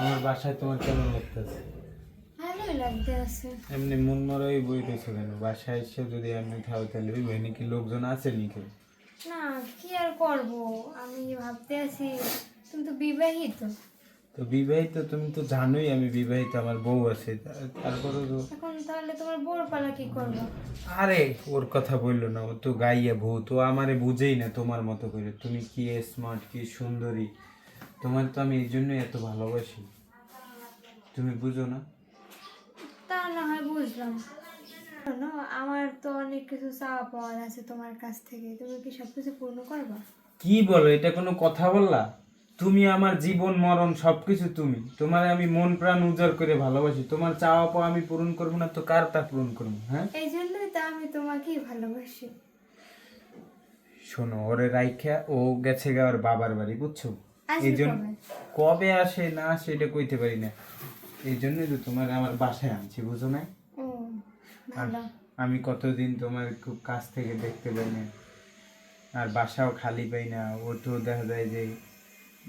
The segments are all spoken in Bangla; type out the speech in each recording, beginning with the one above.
আমার বাসায় তোমার কেমন লাগতেছে? ভালোই এমনি মন মরাই বই রয়েছে কেন? বাসায় এসে যদি এমনি খাও তাহলে ওই বই নাকি লোকজন আছে নাকি? না কি আর করব? আমি ভাবতে আছি তুমি তো বিবাহিত। তো বিবাহিত তুমি তো জানোই আমি বিবাহিত আমার বউ আছে তারপরে তো এখন তাহলে তোমার বোর পালা কি করব? আরে ওর কথা বলল না ও তো গাইয়া বউ তো আমারে বুঝেই না তোমার মতো করে। তুমি কি স্মার্ট কি সুন্দরী। তোমার তো আমি এই জন্যই এত ভালোবাসি। তুমি বুঝো না? তা না হয় বুঝলাম। আমার তো অনেক কিছু চাওয়া পাওয়ার আছে তোমার কাছ থেকে। তুমি কি সব কিছু পূর্ণ করবা? কি বলো এটা কোনো কথা বললা? তুমি আমার জীবন মরণ সবকিছু তুমি। তোমার আমি মন প্রাণ উজাড় করে ভালোবাসি। তোমার চাওয়া পাওয়া আমি পূরণ করব না তো কার তা পূরণ করব হ্যাঁ? এই জন্যই তো আমি তোমাকেই ভালোবাসি। শোনো ওরে রাইখা ও গেছে গাওয়ার বাবার বাড়ি বুঝছ? এই জন্য কবে? আসে না আসে এটা কইতে পারি না। এই জন্যই তো তোমার আমার বাসায় আনছি বুঝো না আমি কতদিন তোমার খুব কাছ থেকে দেখতে পাই না আর বাসাও খালি পাই না। ও তো দেখা যায় যে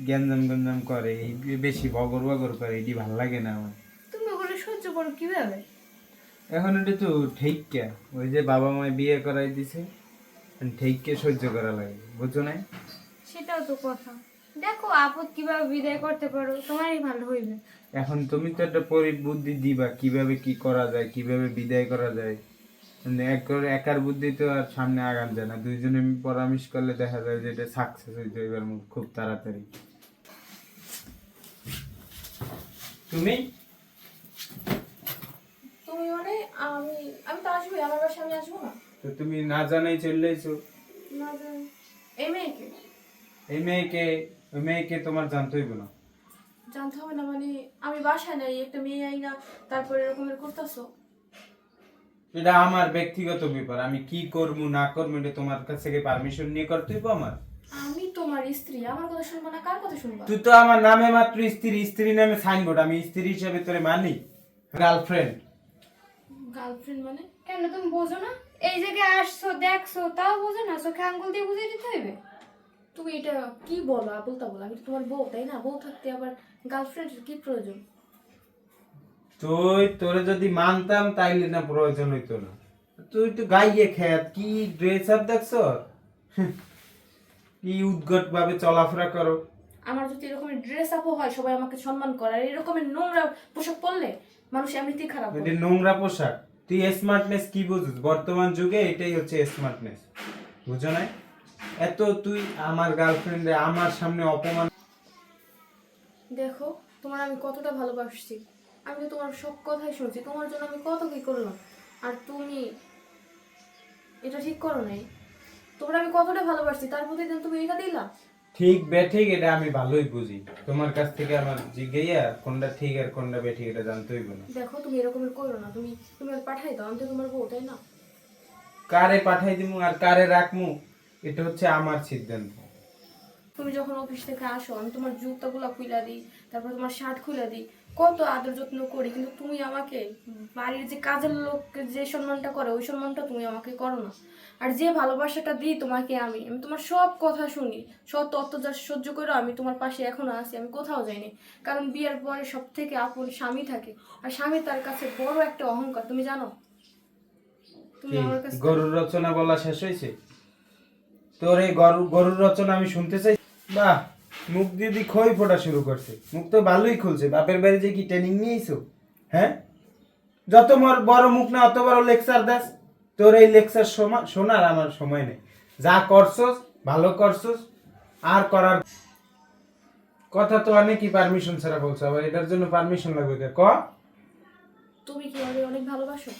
গ্যাঞ্জাম গ্যাঞ্জাম করে এই বেশি বগর বগর করে এটি ভালো লাগে না আমার। তুমি ওগুলো সহ্য করো কীভাবে? এখন এটা তো ঠেককে ওই যে বাবা মায় বিয়ে করাই দিছে ঠেককে সহ্য করা লাগে বুঝছ না সেটাও তো কথা। দেখো আপদ কীভাবে বিদায় করতে পারো? তোমারই ভালো হইবে। এখন তুমি তো একটা পরিবুদ্ধি দিবা কীভাবে কি করা যায় কীভাবে বিদায় করা যায়। মানে এক- একার বুদ্ধি তো আর সামনে আগান যায় না। দুইজনে পরামর্শ করলে দেখা যায় যে এটা সাকসেস যাবে এবার খুব তাড়াতাড়ি। তুমি? তুমি মানে আমি আমি তো আসব আমার বাসায় আমি আসব না? তো তুমি না জানাই চলে এসো। না জানি এই মেয়েকে? এই মেয়েকে ওই মেয়েকে তোমার জানতে হইব না। জানতে হবে না মানে আমি বাসায় নাই একটা মেয়ে আই না তারপরে এরকমের করতেছো। এটা আমার ব্যক্তিগত ব্যাপার আমি কি করব না করব এটা তোমার কাছ থেকে পারমিশন নিয়ে করতে হইব আমার? আমি তোমার স্ত্রী আমার কথা শুনব না কার কথা শুনবা? তুই তো আমার নামে মাত্র স্ত্রী স্ত্রী নামে সাইনবোর্ড আমি স্ত্রী হিসেবে তোরে মানি গার্লফ্রেন্ড গার্লফ্রেন্ড মানে? কেন তুমি বোঝো না? এই জায়গায় আসছো দেখছ তাও বোঝো না চোখে আঙ্গুল দিয়ে বুঝিয়ে দিতে হইবে? তুমি এটা কি বলো? আবল তাবল। আমি তো তোমার বউ তাই না? বউ থাকতে আবার গার্লফ্রেন্ডের কি প্রয়োজন? তুই তোরে যদি মানতাম তাইলে না প্রয়োজন হইতো না। তুই তো গাইয়ে খেত কি ড্রেস আপ দেখছ? কি উদ্গট ভাবে চলাফেরা করো। আমার যদি এরকমের ড্রেস আপও হয় সবাই আমাকে সম্মান করে। আর এরকমের নোংরা পোশাক পরলে মানুষ এমনিতেই খারাপ এটা নোংরা পোশাক। তুই স্মার্টনেস কি বুঝিস? বর্তমান যুগে এটাই হচ্ছে স্মার্টনেস বুঝো না এত তুই আমার গার্লফ্রেন্ডে আমার সামনে অপমান দেখো তোমার আমি কতটা ভালোবাসছি। আমি তো তোমার সব কথাই শুনছি। তোমার জন্য আমি কত কি করলাম? আর তুমি এটা ঠিক করো নাই। তোমার আমি কতটা ভালোবাসছি? তার প্রতিদিন তুমি এটা দিলা। ঠিক বেঠিক এটা আমি ভালোই বুঝি। তোমার কাছ থেকে আমার জিজ্ঞাইয়া কোনটা ঠিক আর কোনটা বেঠিক এটা জানতে হইব না। দেখো তুমি এরকম করো না। তুমি তুমি আর পাঠাই দাও। আমি তো তোমার বউ তাই না? কারে পাঠাই দিমু আর কারে রাখমু? এটা হচ্ছে আমার সিদ্ধান্ত। তুমি যখন অফিস থেকে আসো আমি তোমার জুতাগুলো খুলে দিই তারপর তোমার শার্ট খুলে দিই কত আদর যত্ন করি কিন্তু তুমি আমাকে বাড়ির যে কাজের লোক যে সম্মানটা করে ওই সম্মানটা তুমি আমাকে করো না। আর যে ভালোবাসাটা দিই তোমাকে আমি আমি তোমার সব কথা শুনি সব অত্যাচার সহ্য করে আমি তোমার পাশে এখনও আছি আমি কোথাও যাইনি। কারণ বিয়ের পরে সব থেকে আপন স্বামী থাকে আর স্বামী তার কাছে বড় একটা অহংকার তুমি জানো? তুমি আমার কাছে গরুর রচনা বলা শেষ হয়েছে তোর এই গরু গরুর রচনা আমি শুনতে চাই। বাহ মুখ দিয়ে দি খই ফোটা শুরু করছে। মুখ তো ভালোই খুলছে। বাপের বাড়ি যে কি ট্রেনিং নিয়েছো হ্যাঁ? যত মর বড় মুখ না অত বড় লেকচার দাস। তোর এই লেকচার শোনার আমার সময় নেই। যা করছস ভালো করছস আর করার কথা তো অনেকই পারমিশন ছাড়া বলছো আবার এটার জন্য পারমিশন লাগবে কে? তুমি কি আমাকে অনেক ভালোবাসো?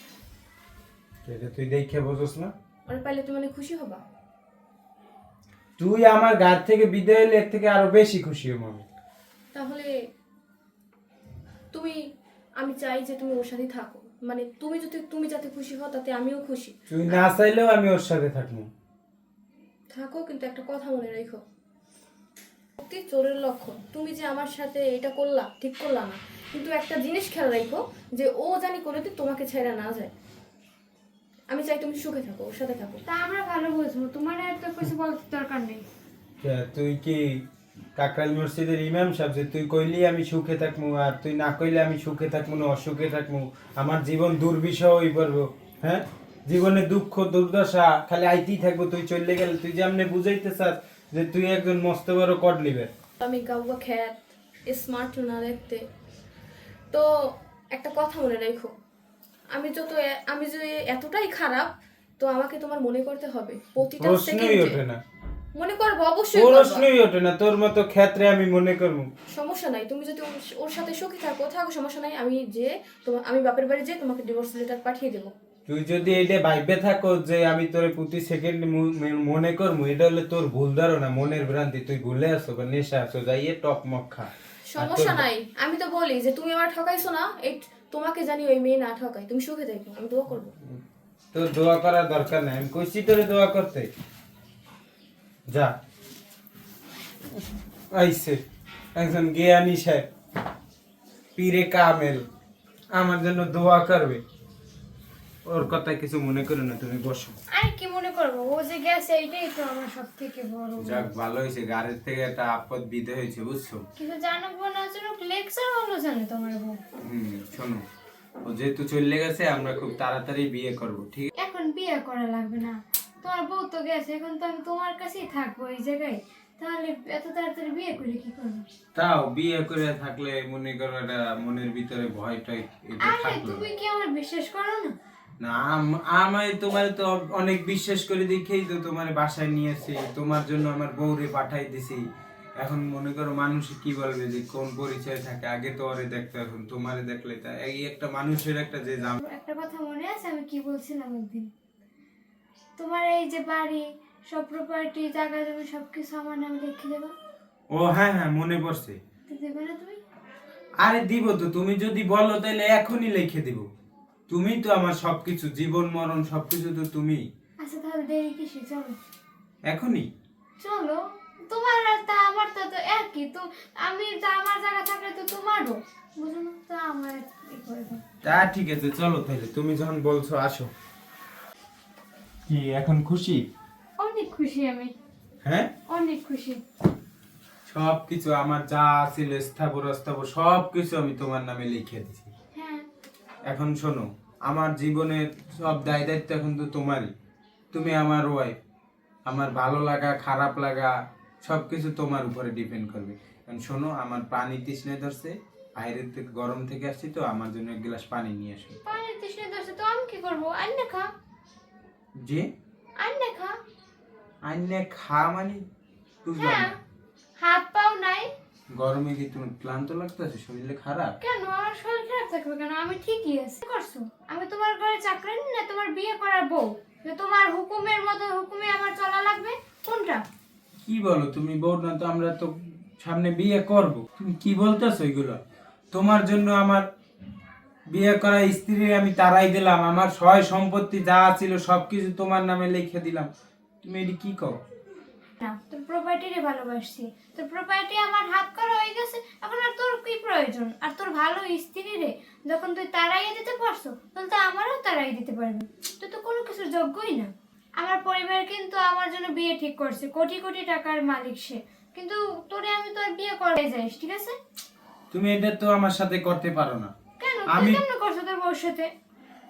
এটা তুই দেখে বোঝস না। আর পাইলে তুমি অনেক খুশি হবা। তুই আমার গার থেকে বিদায় এর থেকে আরও বেশি খুশি হব আমি। তাহলে তুমি আমি চাই যে তুমি ওর সাথেই থাকো। মানে তুমি যদি তুমি যাতে খুশি হও তাতে আমিও খুশি। তুই না চাইলেও আমি ওর সাথে থাকব। থাকো কিন্তু একটা কথা মনে রেখো। সত্যি চোরের লক্ষণ। তুমি যে আমার সাথে এটা করলা ঠিক করলা না। কিন্তু একটা জিনিস খেয়াল রাখো যে ও জানি করে তোমাকে ছেড়ে না যায়। আমি চাই তুমি সুখে থাকো ওর সাথে থাকো। তা আমরা ভালো বুঝব তোমার এত কিছু বলতে দরকার নেই। তুই কি কাকরাইল মসজিদের ইমাম সাহেব যে তুই কইলি আমি সুখে থাকমু আর তুই না কইলে আমি সুখে থাকমু না অসুখে থাকমু? আমার জীবন দুর্বিষহ হয়ে পড়ব হ্যাঁ? জীবনে দুঃখ দুর্দশা খালি আইতেই থাকব তুই চলে গেলে তুই যেমনি বুঝাইতে চাস যে তুই একজন মস্ত বড় কড লিবে। আমি গাউয়া খ্যাত স্মার্ট না দেখতে। তো একটা কথা মনে রেখো আমি যত আমি যে এতটাই খারাপ তো আমাকে তোমার মনে করতে হবে। প্রতিটা প্রশ্নই ওঠে না। মনে করব অবশ্যই। প্রশ্নই ওঠে না তোর মতো ক্ষেত্রে আমি মনে করব। সমস্যা নাই তুমি যদি ওর- সাথে সুখী থাকো থাকো সমস্যা নাই আমি যে তোমার আমি বাপের বাড়ি যে তোমাকে ডিভোর্স লেটার পাঠিয়ে দেবো। তুই যদি এটা ভাইবে থাকো যে আমি তোরে প্রতি সেকেন্ড মনে করব এটা হলে তোর ভুল ধারণা মনের ভ্রান্তি। তুই ভুলে আসো বা নেশা আসো যাইয়ে টপ মক খা সমস্যা নাই। আমি তো বলি যে তুমি আমার ঠকাইছো না এই তোমাকে জানি ওই মেয়ে না ঠকাই তুমি সুখে থাকো, আমি দোয়া করব। তোর দোয়া করার দরকার নাই, আমি কইছি তোরে দোয়া করতে। যা। আইছে, একজন জ্ঞানী সাহেব, পীরে কামেল, আমার জন্য দোয়া করবে। ওর কথা কিছু মনে করো না তুমি বসো। আর কি মনে করব? ও যে গেছে এইটাই তো আমার সব থেকে বড় যাক ভালো হয়েছে। গাড়ির থেকে একটা আপদ বিধে হয়েছে বুঝছ? কিন্তু জানাব না জানুক লেকচার হলো জানে তোমার বউ। হুম শোনো। ও যেহেতু চলে গেছে আমরা খুব তাড়াতাড়ি বিয়ে করব ঠিক এখন বিয়ে করা লাগবে না। তোমার বউ তো গেছে এখন তো আমি তোমার কাছেই থাকব এই জায়গায়। তাহলে এত তাড়াতাড়ি বিয়ে করে কি করব? তাও বিয়ে করে থাকলে মনে করো একটা মনের ভিতরে ভয় টয় এটা আরে তুমি কি আমার বিশ্বাস করো না? না আম- আমায় তোমার তো অনেক বিশ্বাস করে দেখেই তো তোমার বাসায় নিয়েছি তোমার জন্য আমার বউরে পাঠাই দিছি। এখন মনে করো মানুষ কি বলবে যে কোন পরিচয় থাকে? আগে তো ওরে দেখতো এখন তোমারে দেখলে তা এই একটা মানুষের একটা যে জাম একটা কথা মনে আছে? আমি কি বলছিলাম একদিন? তোমার এই যে বাড়ি সব প্রপার্টি জায়গা জমি সবকিছু আমার নামে লিখে দেবো। ও হ্যাঁ হ্যাঁ মনে পড়ছে। দেবে না তুমি? আরে দিব তো তুমি যদি বলো তাহলে এখনই লিখে দিব। তুমি তো আমার সবকিছু জীবন মরণ সবকিছু তো তুমি আচ্ছা তাহলে দেরি কিসে? চলো। এখনই? চলো। তোমার আর তা আমার তো তো একই। তো আমি যা আমার জায়গা থাকলে তো তোমারও। বুঝো না তো আমার ই করে দাও তা ঠিক আছে চলো তাহলে। তুমি যখন বলছো আসো। কি এখন খুশি? অনেক খুশি আমি। হ্যাঁ? অনেক খুশি। সব কিছু আমার যা ছিল স্থাবর অস্থাবর সব কিছু আমি তোমার নামে লিখে দিছি হ্যাঁ। এখন শোনো আমার জীবনের সব দায় দায়িত্ব এখন তো তোমারই। তুমি আমার ওয়াইফ আমার ভালো লাগা খারাপ লাগা সব কিছু তোমার উপরে ডিপেন্ড করবে। কারণ শোনো আমার পানি তৃষ্ণে ধরছে বাইরের থেকে গরম থেকে আসছি তো আমার জন্য এক গ্লাস পানি নিয়ে আসো পানি তৃষ্ণা ধরছে তো আমি কি করব? আন্নে খা। যে? আন্নে খা। আইনে খা মানে বুঝলাম হ্যাঁ হাত পাও নাই। গরমে কি তুমি ক্লান্ত লাগতেছে? শরীরে খারাপ? কেন? আমার শরীর খারাপ থাকবে কেন? আমি ঠিকই আছি। করছ? আমি তোমার ঘরে চাকরি না তোমার বিয়ে করার বউ। যে তোমার হুকুমের মতো হুকুমে আমার চলা লাগবে? কোনটা? কি বলো? তুমি বউ না তো আমরা তো সামনে বিয়ে করব। তুমি কি বলতেছো এগুলো? তোমার জন্য আমার বিয়ে করা স্ত্রী আমি তারাই দিলাম। আমার সয় সম্পত্তি যা ছিল সবকিছু তোমার নামে লিখে দিলাম। তুমি এটি কি কও? না তোর প্রপার্টিরে ভালোবাসছি। তোর প্রপার্টি আমার হাত করা হয়ে গেছে এখন আর তোর কি প্রয়োজন? আর তোর ভালো স্ত্রী রে যখন তুই তারাইয়ে দিতে পারছ তাহলে তো আমারও তারাই দিতে পারবি। তুই তো কোনো কিছুর যোগ্যই না। আমার পরিবার কিন্তু আমার জন্য বিয়ে ঠিক করছে কোটি কোটি টাকার মালিক সে। কিন্তু তোরে আমি তোর বিয়ে করে যাইস ঠিক আছে? তুমি এটা তো আমার সাথে করতে পারো না। কেন? আমি- কেমন করছ তোর বউর সাথে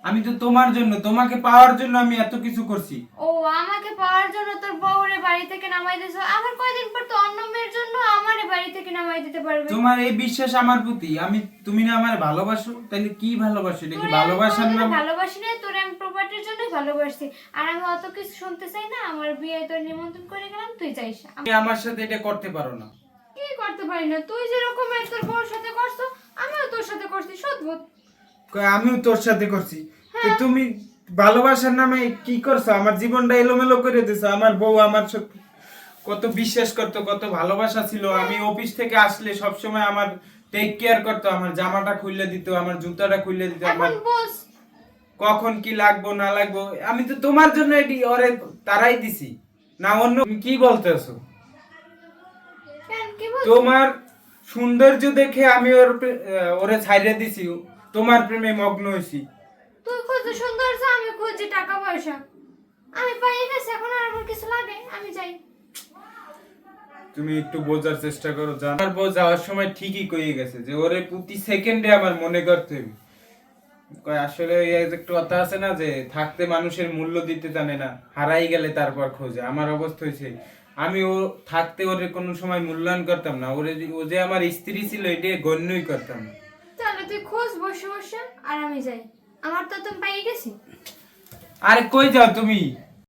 আমি তো তোমার জন্য তোমাকে পাওয়ার জন্য আমি এত কিছু করছি। ও আমাকে পাওয়ার জন্য তোর বউরে বাড়ি থেকে নামাই দিয়েছ। আবার কয়দিন পর তো অন্য মেয়ের জন্য আমারে বাড়ি থেকে নামাই দিতে পারবে। তোমার এই বিশ্বাস আমার প্রতি। আমি তুমি না আমার ভালোবাসো? তাহলে কি ভালোবাসো? এটা কি আমি ভালোবাসার নাম? ভালোবাসি না তোরে আমি প্রপার্টির জন্যই ভালোবাসি। আর আমি অত কিছু শুনতে চাই না আমার বিয়ে তোর নিমন্ত্রণ করে গেলাম তুই যাইস। না। তুমি আমার সাথে এটা করতে পারো না। কি করতে পারি না? তুই যেরকম তোর বউর সাথে করছ আমিও তোর সাথে করছি সদ্ভুত আমিও তোর সাথে করছি। হ্যাঁ। তুমি ভালোবাসার নামে কি করছ? আমার জীবনটা এলোমেলো করে দিছো। আমার বউ আমার কত বিশ্বাস করতো কত ভালোবাসা ছিল। আমি অফিস থেকে আসলে সব সময় আমার টেক কেয়ার করতো। আমার জামাটা খুলে দিত আমার জুতাটা খুলে দিত আমার কখন কি লাগবো না লাগবো আমি তো তোমার জন্য এটি ওরে তারাই দিছি। না অন্য কি বলতেছো? তোমার সৌন্দর্য দেখে আমি ওর ওরে ছাইড়ে দিছি। তোমার প্রেমে মগ্ন হয়েছি। তুই খুঁজতে সুন্দর আছে, আমি খুঁজছি টাকা পয়সা। আমি পাই গেছি এখন আর আমার কিছু লাগে? আমি যাই। তুমি একটু বোঝার চেষ্টা করো জান? আমার বউ যাওয়ার সময় ঠিকই কয়ে গেছে যে ওরে প্রতি সেকেন্ডে আমার মনে করতে হবে কয় আসলে ওই একটা কথা আছে না যে থাকতে মানুষের মূল্য দিতে জানে না হারাই গেলে তারপর খোঁজে। আমার অবস্থা হয়েছে আমি ও থাকতে ওরে কোনো সময় মূল্যায়ন করতাম না ওরে ও যে আমার স্ত্রী ছিল এটা গণ্যই করতাম না। তুই খোঁজ, বসে বসে আর আমি যাই। আমার তো তুমি পাইয়ে গেছি। আরে কই যাও তুমি?